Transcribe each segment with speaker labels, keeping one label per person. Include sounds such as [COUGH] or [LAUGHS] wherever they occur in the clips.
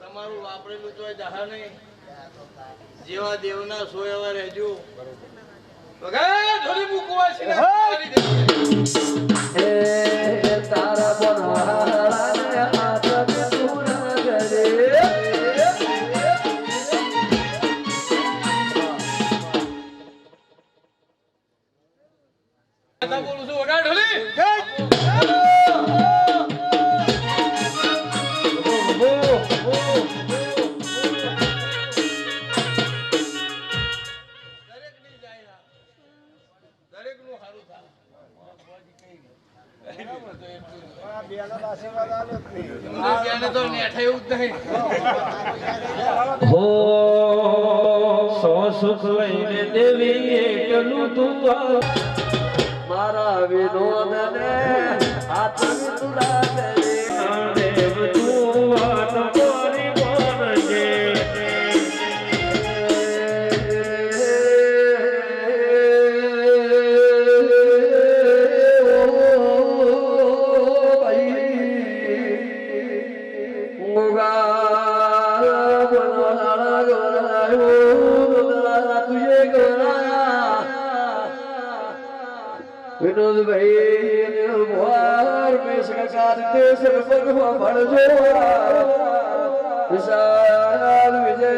Speaker 1: તમારું વાપરેલું તોય જહા નહીં. જેવા દેવના સોય એવા રહેજો. વગાડ ધોરી મૂકવા છે
Speaker 2: હે તારા બોનવાળાને
Speaker 1: એવું.
Speaker 2: હો સો સુખ લઈને દેવી એકલું તું મારા વિનોદ ને હાથ વિનોદ ભાઈ ભગવાન મેં સરકાર દેશ ભગવાન ભણજો વિશાલ વિજય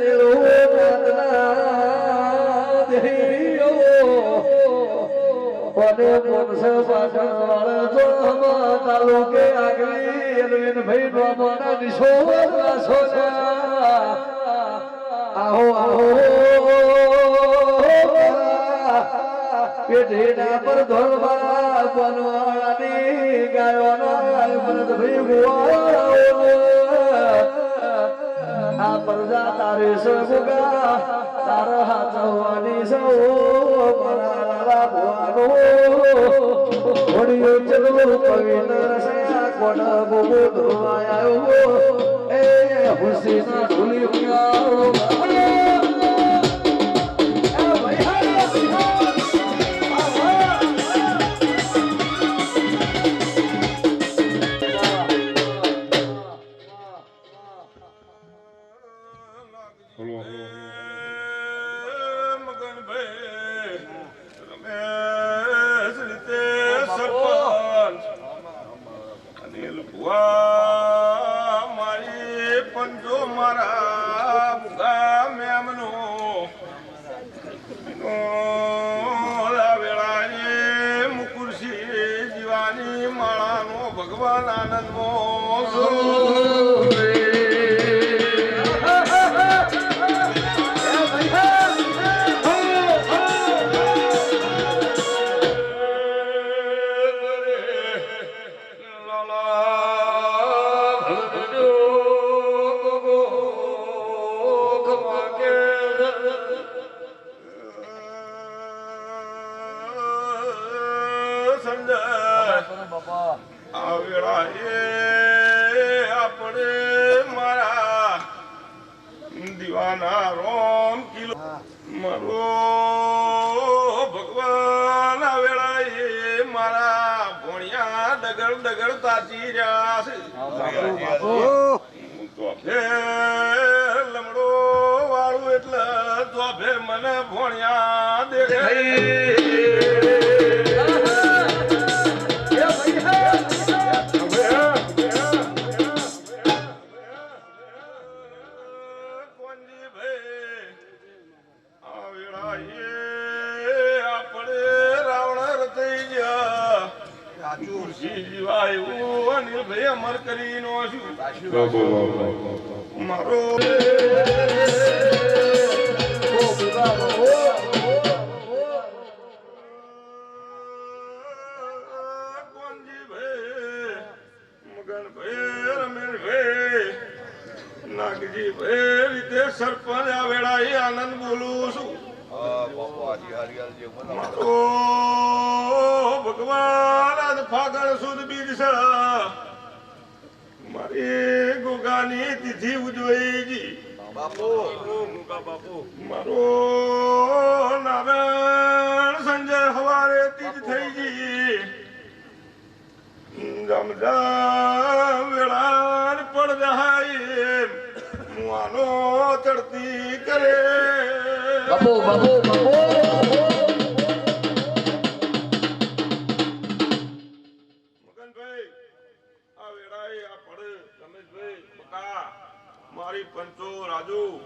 Speaker 2: દેવો પ્રાર્થના દેહીઓ અને મોનસ પાછળ વાળા તો હમા તાલુકે આગલી અરવિંદ ભાઈ પેઢીના પર ધોળવા બનવાળાની ગાયોના મરદ ભાઈ ગુવાળાઓ આ પ્રજા તારે સગુગા તારા હાથ હોવાની સૌ મારા ભવાનો હોડિયો ચલો પવિત્ર સયા કોણ બોબો ધોવાયો
Speaker 3: ભાઈ અમર કરી નો મારો રીતે સરપંચ આ વેળાએ આનંદ બોલું છું મારો ભગવાન આજ ફાગણ સુદ બીજ છે મારી ગોગાની તિથિ ઉજવાઈ મારો નારાયણ સંજય હવારે થઈ ગઈ. જમજા વેળાન પડ જાય હું ચડતી કરે.
Speaker 2: બાપુ બાપુ બાપુ
Speaker 3: રાજુ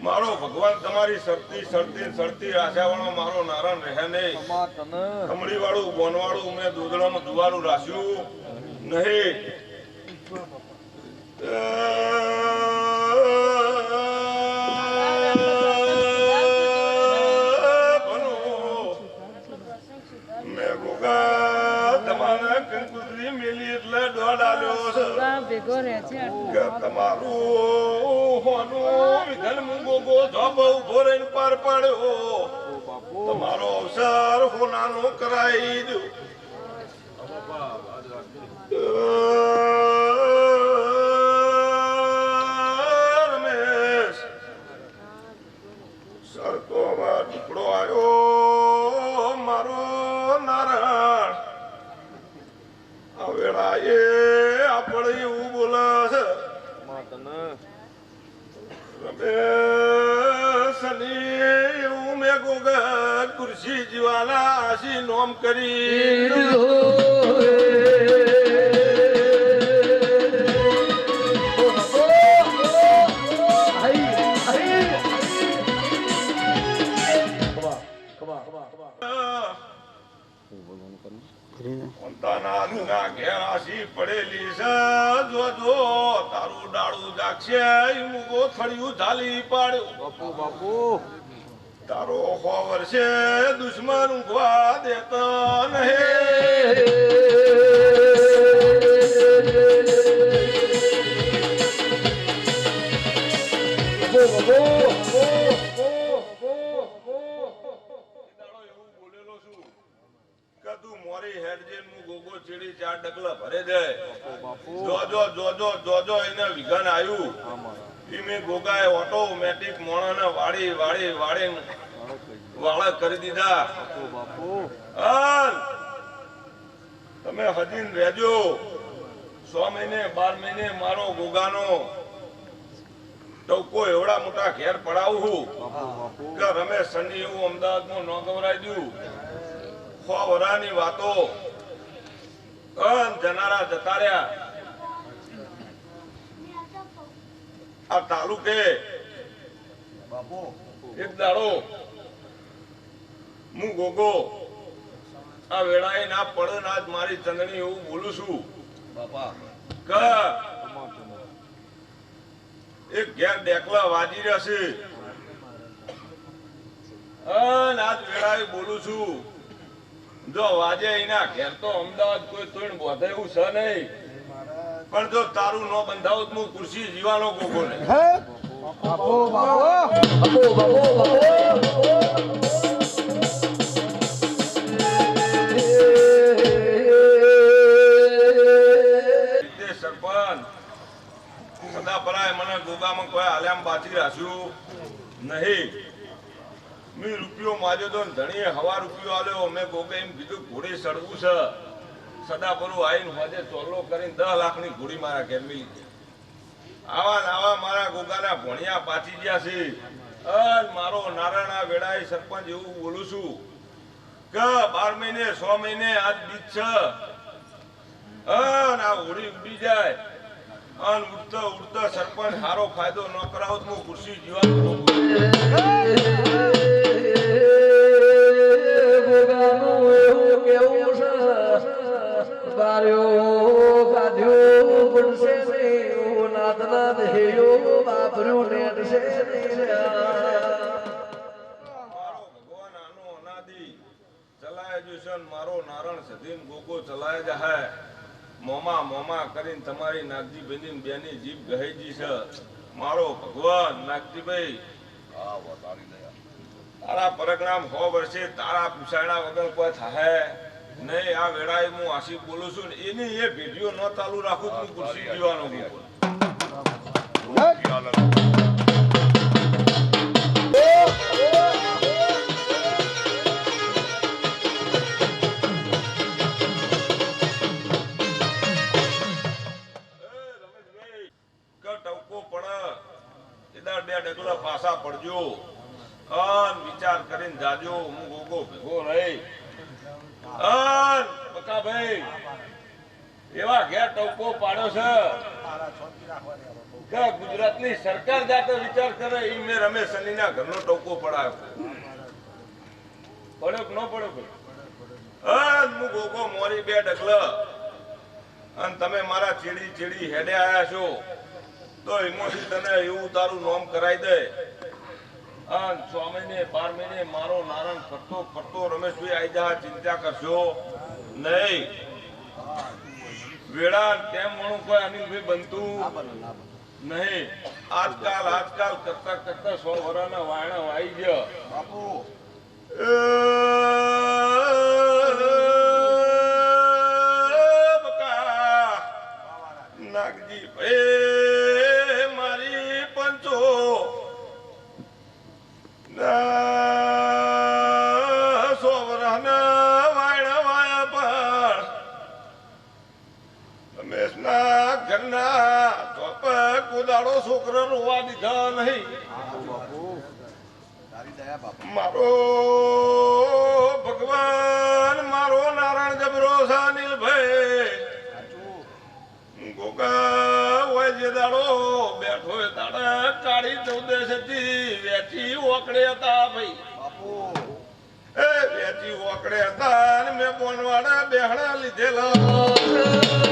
Speaker 3: મારો ભગવાન તમારી સરતી સરતી સરતી આશાવાળો મારો નારાયણ રહે નહીં. કમળી વાળું બોન વાળું મેં દૂધડામાં દુવાળું રાખ્યું. નહીં. તમારું વિધન મુંગો ધોપ ઊભો રહીને પાર પાડ્યો. તમારો અવસર હોનાનો કરાઈ દો सनी मोक कुर्सी ज्वालाशी नम करी। પોતાના પડેલી છે જો જો તારું ડાળું જાગશે મુગો થળિયું ઝાલી પાડ્યું તારો હો વર્ષે દુશ્મન ઊંઘવા દેતા નહીં. ચીડી ચાર ડગલા ભરે જાય જોજો જોજો જોજો એને વિઘન આવ્યું ધીમે ગોગાએ ઓટોમેટિક મોણાને વાળી વાળી વાળી વાળા કરી દીધા. તમે હજીન રહેજો. સો મહિને બાર મહિને મારો ગોગાનો ટોકો એવડા મોટા ઘેર પડાવું છું. કે રમેશ સની એવું અમદાવાદમાં ન ગવરાઈ દઉં. વરાની વાતો. અન જનારા જતા રહ્યા આ તાલુકે એક દાડો હું ગોગો આ વેળાએ ના પડે ના જ મારી ચંદણી એવું બોલું છું. કે એક ઘેર ડેકલા વાજી રહેશે અન આજ વેળાએ બોલું છું. જો વાજે એના ઘેર તો અમદાવાદ કોઈ તોડ બોધે એવું છે નહીં. પણ જો તારું નો બંધાવો તો હું ખુરશી જીવાનો કોકો ને.
Speaker 2: બાપો બાપો. બાપો
Speaker 3: તે રૂપિયો તો ધણીએ હવા રૂપિયો આલ્યો. અમે ગોગે એમ કીધું, ઘોડી સડવું છે. સદા પરું આવીને હોજે ચોલ્લો કરીને દસ લાખની ઘોડી મારા ઘેર મિલી આવા નાવા મારા ગોગાના ભણિયા પાછી ગયા છે. મારો નારાયણા વેળાએ સરપંચ એવું બોલું છું કે બાર મહિને સો મહિને આજ બીજ છે. આ હોડી ઉડી જાય. અન ઉડતો ઉડતો સરપંચ સારો ફાયદો ન કરાવો તો હું ખુરશી જીવાનું મારો નારણ સધીન ગોગો ચલાય જાય મોમા મોમા કરીને તમારી નાગજી બેની બેની જીભ ગહેજી છે મારો ભગવાન નાગજીભાઈ તારા પરગણામ હો વર્ષે તારા પૂછાણા વગર કોઈ થાય નહીં. આ વેળાએ હું આશી બોલું છું ને એની એ ભેટીઓ ન ચાલુ રાખું તો હું ખુરશી જીવાનો હું? હું ભેગો રહી અન બકાભાઈ એવા ઘેર ટોકો પાડ્યો છે કે ગુજરાતની સરકાર જાતે વિચાર કરે એ મેં રમેશ સનીના ઘરનો ટોકો પડાયો પડ્યો કે ન પડ્યો અન હું ગોગો મોરી બે ડગલા અને તમે મારા ચીડી ચીડી હેડે આયા છો તો એમાંથી તને એવું તારું નોમ કરાઈ દે છ મહિને બાર મહિને મારો નારાયણ કરતો કરતો રમેશભાઈ આઈ જા ચિંતા કરશો નહીં. વેળા તેમ મણું કોઈ અનિલભાઈ બનતું નહીં. આજકાલ આજકાલ કરતા કરતા સો વર્ષના વાયણા વાઈ ગયા. બકા. નાગજી ભાઈ મારી પંચો ના સોવરાના વાયણા વાયા પણ રમેશના ઘરના કુદાડો છોકરો રોવા દીધા નહીં મારો ભગવાન મારો નારાયણ જબરો ભાઈ. ગોગા જે દાડો બેઠો એ દાડા કાળી ચૌદશ હતી વેચી ઓકડે હતા ભાઈ. એ વેચી ઓકડે હતા અને મેં બોનવાડા બેહડા લીધેલા.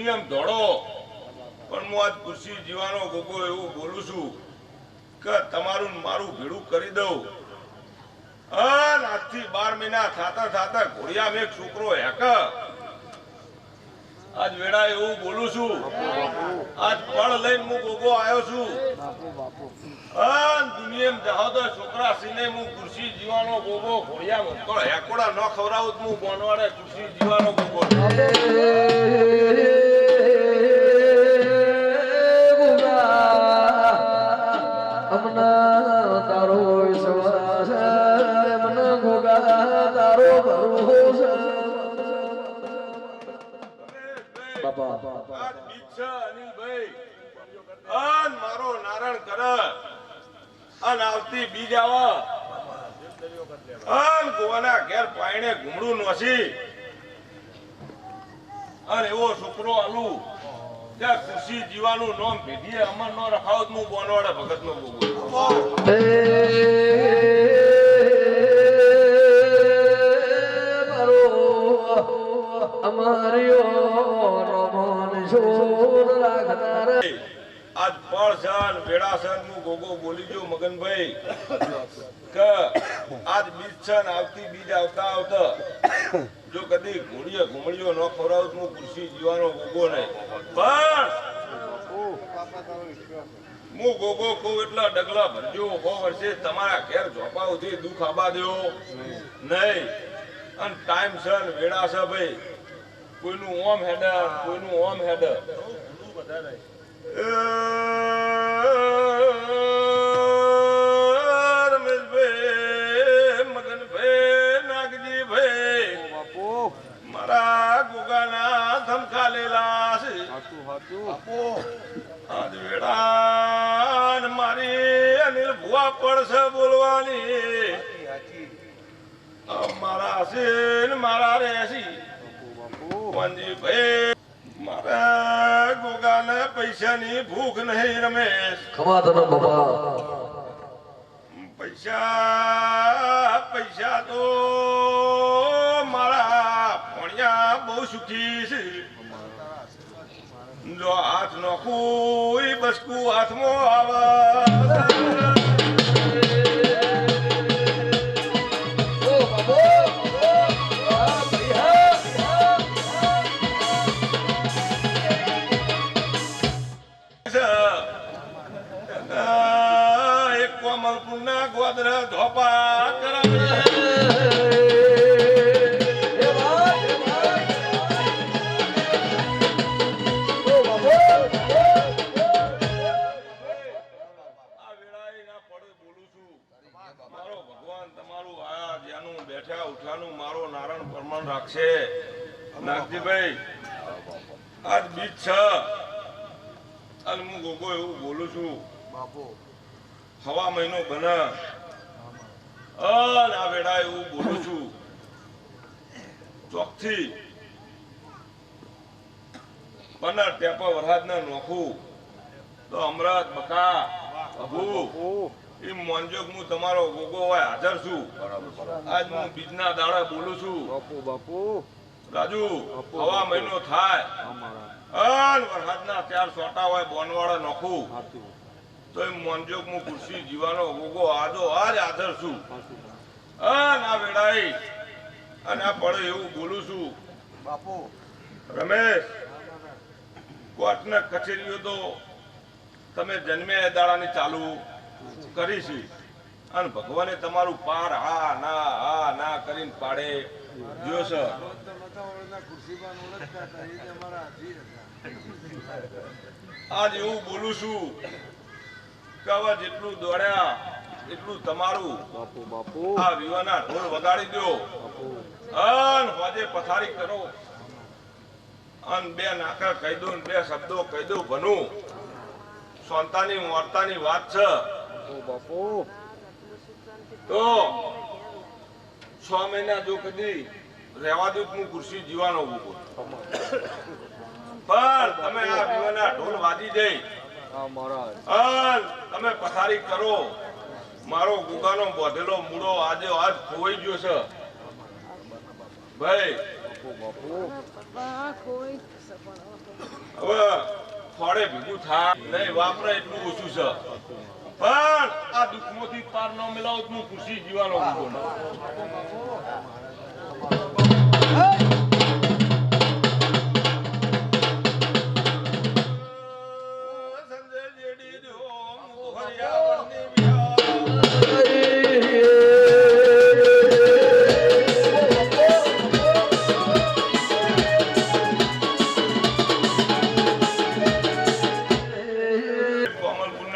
Speaker 3: દુનિયામાં દોડો પણ હું આજ ખુશી જીવાનો ગોગો એવું બોલું છું કે તમારું મારું ભેડું કરી દઉં. આજથી બાર મહિના થાતા થાતા ઘોડિયા મેં છોકરો હેક. આજ વેડા એવું બોલું છું. આજ પળ લઈને હું ગોગો આવ્યો છું. દુનિયામાં જાઓ તો છોકરા સિને હું ખુરશી જીવાનો ગોગો ઘોડિયા મોકલો હેકોડા ન ખવડાવું હું બોનવાડે ખુરશી જીવાનો ગોગો છે, અનિલભાઈ. અન મારો આલુ. ખુશી જીવાનું નામ પેઢીએ અમર નો રખાવતનું બોનવાડે ભગત નો બોગો આજ પળસન વેળાસન હું ગોગો બોલી જો મગનભાઈ, કે આજ બીજ સન આવતી બીજ આવતા આવતા જો કદી ઘોડીએ ઘુમડીઓ ન ખવડાવ તો હું ખુરશી જીવાનો ગોગો નહીં. પણ હું ગોગો કહું એટલા ડગલા ભરજો હો વર્ષે તમારા ઘેર ઝોપાઓથી દુઃખ આબા દેવો. નહીં. અને ટાઈમ સર ને વેળા છે ભાઈ. કોઈનું ઓમ હેડર કોઈનું ઓમ હેડર નાગજીભાઈ મારા ગોગાના ધમકાલેલા છે આજ મારી અનિલ ભુવા પડશે બોલવાની મારા છે મારા રહેશી મારા ગોગાને પૈસાની ભૂખ નહીં રમેશ
Speaker 2: ખમા તને બાપા.
Speaker 3: પૈસા પૈસા તો મારા ભણ્યા બહુ સુખી છે. જો હાથ નોખું કોઈ બસકું હાથમાં આવે. મારો નારાયણ પ્રમાણ રાખશે. નાગજીભાઈ આજ બીજ છ. અને હું ગોગો એવું બોલું છું. હવા મહિનો બને. અને આ વેળા એવું બોલું છું. ચોકથી. પંદર ટેપા વરસાદ ના નોખું. તો અમરત બકા અભુ એ મોનજોગ હું તમારો ગોગો હોય હાજર છું. આજ હું બીજના દાડા બોલું છું. રાજુ હવા મહિનો થાય. અન વરસાદના ત્યાર સોટા હોય બોનવાળા નોખું. તો એ મોંજોગ હું ખુરશી જીવાનો ગોગો આજો આજ હાજર છું. અન આ વેળાએ અને આ પડે એવું બોલું છું. રમેશ કોર્ટના કચેરીઓ તો તમે જન્મે દાડાની ચાલુ કરી છે. અને ભગવાને તમારું પાર હા ના હા ના કરીને પાડે. જો આજ એવું બોલું છું. કે હવે જેટલું દોડ્યા એટલું તમારું. આ વિવાના ઢોલ વગાડી દો. અન હોજે પથારી કરો. અન બે નાકા કહી દો બે શબ્દો કહી દો ભનું. સોંતાની મોરતાની વાત છે. તો છ મહિના જો કદી રહેવા દઉં હું ખુરશી જીવાનો ઊભો પણ તમે આ વિવાના ઢોલ વાજી જઈ. અન તમે પથારી કરો. મારો ગુગાનો બોધેલો મૂળો આજે આજ ખોવાઈ ગયો છે. ભાઈ, હવે ફળે ભીગું થાય. નહીં, વાપરે એટલું ઓછું છે. પણ આ દુઃખમાંથી પાર ન મિલાવું હું ખુશી જીવાનો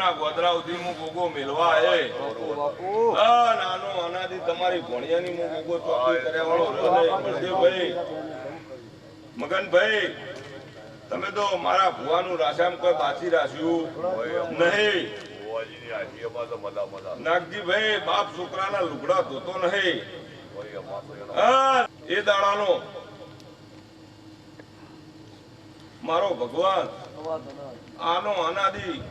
Speaker 3: કોમલપુરના ગોદરા સુધી હું ગોગો મેલવા એ. નાનો અનાથી તમારી ભણિયાની હું ગોગો ચોકી કર્યા વાળો. બળદેવભાઈ, મગનભાઈ તમે તો મારા ભુવાનું રાશામ કોઈ બાચી રાખ્યું નહીં. નાગજીભાઈ બાપ છોકરાના લુગડા ધોતો નહીં. એ દાડાનો. મારો ભગવાન. આનો અનાદિ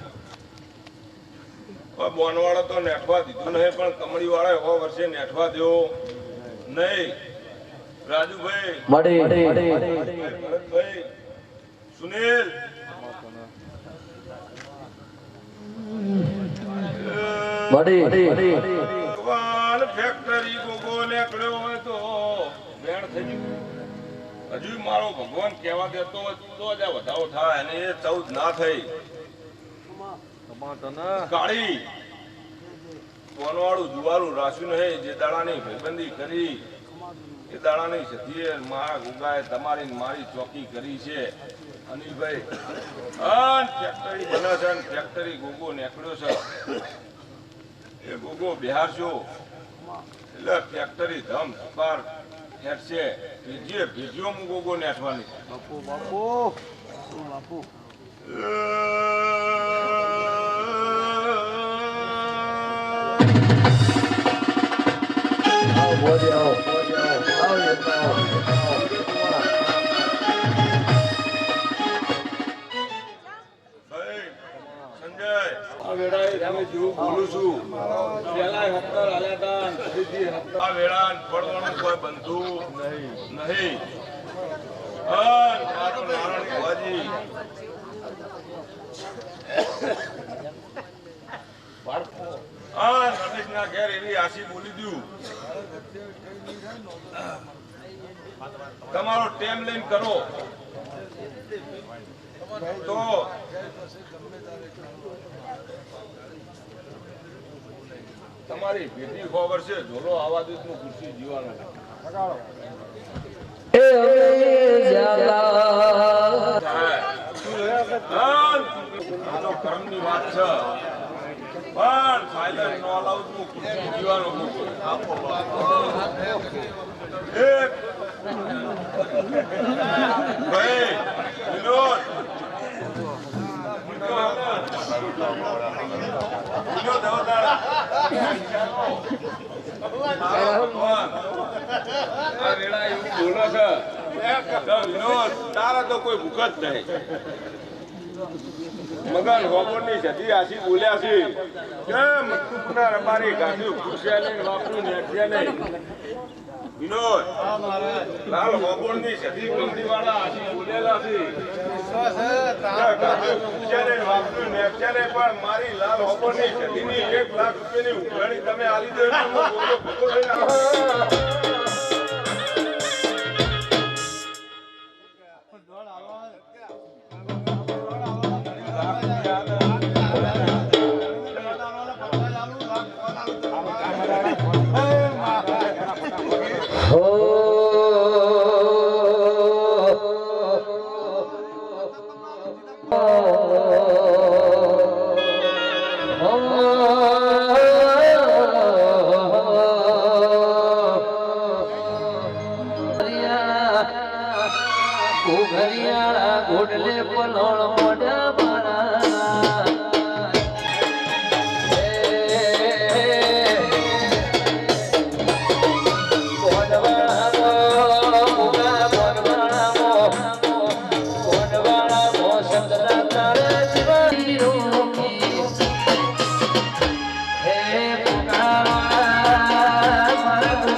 Speaker 3: બોનવાળો તો નેઠવા દીધું નહીં પણ કમળી વાળા એવા વર્ષે નેઠવા દો નહીં. રાજુભાઈ. ભરતભાઈ. સુનિલ. ભગવાન ફેક્ટરી ગોગો નીકળ્યો હોય તો વેણ થઈ ગયું. હજુ મારો ભગવાન કહેવા દેતો હોય તો જ વધારો થાય અને એ ચૌદ ના થઈ. કાળી કોનવાળું જુવારું રાખ્યું નહીં જે દાડાની ભાઈબંધી કરી એ દાડાની સતીએ મારા ગુગાએ તમારી મારી ચોકી કરી છે. અનિલભાઈ અન ફેક્ટરી બને છે ફેક્ટરી ગોગો નીકળ્યો છે. એ ગોગો બિહાર છો એટલે ફેક્ટરી ધમ સુકાર હેઠશે. ભેજીએ ભેજીઓ હું ગોગો નેઠવાની. બાપુ બાપુ. નારાયણ છું આ રમેશના ઘેર એવી આશી બોલી દઉં તમારો ટેમ લઈને કરો. તો તમારી ભેટી ખબર છે ઝોલો આવા દિવસનું ખુરશી જીવાનું વાત છે. પણ ફાયદા નો અલાઉડનું ખુરશી જીવાનું મૂકું. તારા તો કોઈ ભૂખ જ નહીં. મગન હોબોની જતી આશી બોલ્યા છે. કેમ? તુકના રબારી ગાંધી ખુશિયા નહીં, વાપરું ને નહીં. વિનોદ. લાલ સધી વાળા બોલેલા છે. વાપરું ને નહીં પણ મારી લાલ હોબોની સધીની એક લાખ રૂપિયાની ઉઘરાણી તમે આલી દો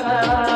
Speaker 2: Bye. [LAUGHS]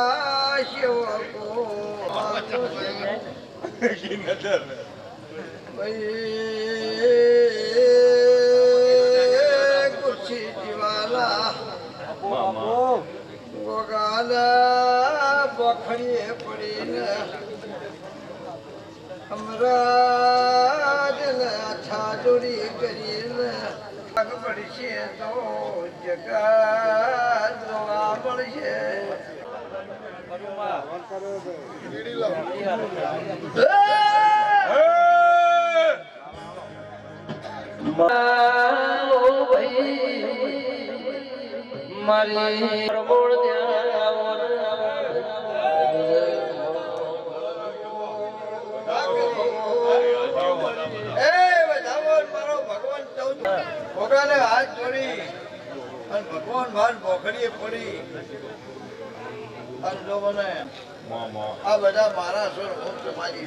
Speaker 3: નજર
Speaker 1: ભાઈ ખુરશી જીવાલા ગોગાના બખડીએ પડીને અમરાજને છાદુરી કરીને પગ પડશે તો જગા જોવા મળશે.
Speaker 2: મારી પ્રબોળ
Speaker 1: ભગવાન હાથ જોડી અને ભગવાન ભાન ભોખડીએ પડી મને આ બધા મારા સ્વર હું સમાજી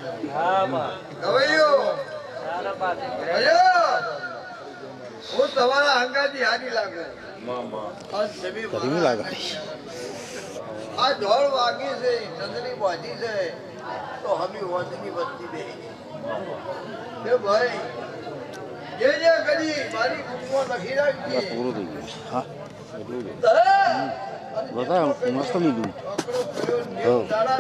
Speaker 1: તમારા અંગાથી હારી લાગે.
Speaker 3: મામા
Speaker 1: આ ઢોળ વાગી છે ચંદની બાજી છે તો હમી વંદની વસ્તી બે. એ ભાઈ જે જે કરી મારી બુકમાં લખી રાખી
Speaker 4: પૂરું થઈ ગયું. હા.
Speaker 1: બતાવ,
Speaker 4: મસ્ત લીધું. છે.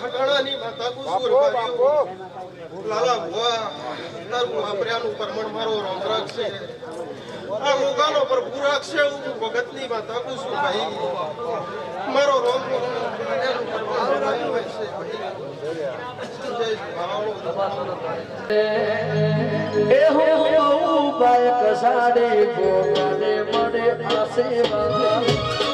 Speaker 5: ખટાણાની માતા કુસુર ભર્યું. લાલા ભુવા, તારું વાપર્યાનું પરમણ મારો રોમ રાખશે. આ ઉગાનો પર પૂરક છે, હું ભગતની માતા છું, ભાઈ. મારો રોગ
Speaker 2: એ હું બહુ બાયક સાડી ગોગને મળે આશીર્વાદ